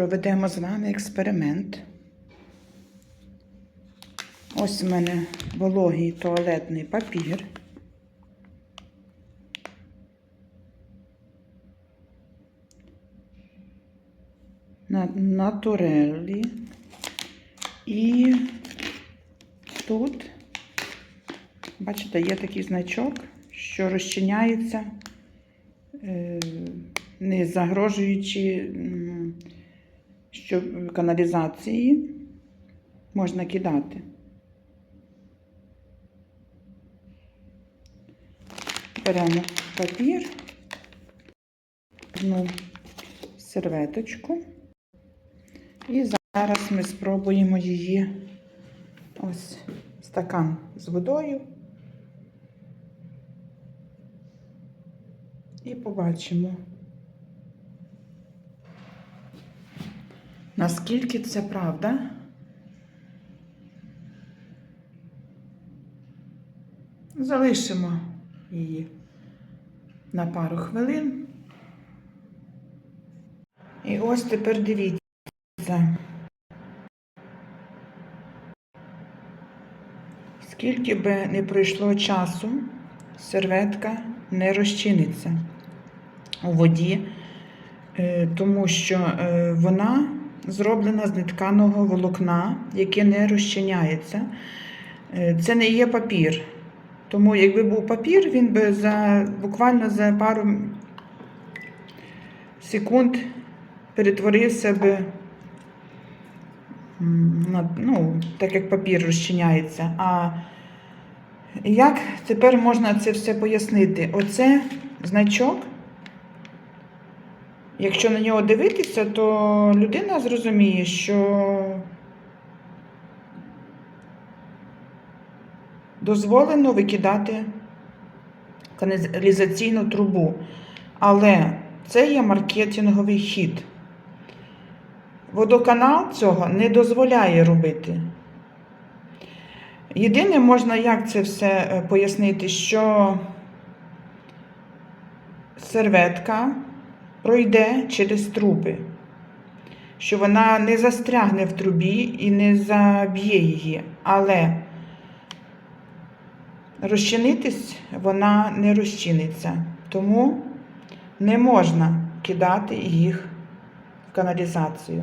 проведемо з вами експеримент. Ось у мене вологий туалетний папір. На натурелі. І тут, бачите, є такий значок, що розчиняється, е, не загрожуючи що каналізації можна кидати. Беремо папір, одну серветочку. І зараз ми спробуємо її ось стакан з водою. І побачимо, наскільки це правда. Залишимо її на пару хвилин. І ось тепер дивіться. Скільки би не пройшло часу, серветка не розчиниться у воді, е, тому що е, вона зроблена з нетканого волокна, яке не розчиняється. Е, Це не є папір. Тому, якби був папір, він би за буквально за пару секунд перетворився би на, ну, так як папір розчиняється. А як тепер можна це все пояснити? Оце значок. Якщо на нього дивитися, то людина зрозуміє, що дозволено викидати каналізаційну трубу. Але це є маркетинговий хід. Водоканал цього не дозволяє робити. Єдине, можна як це все е, пояснити, що серветка пройде через труби, що вона не застрягне в трубі і не заб'є її, але розчинитись вона не розчиниться. Тому не можна кидати їх в каналізацію.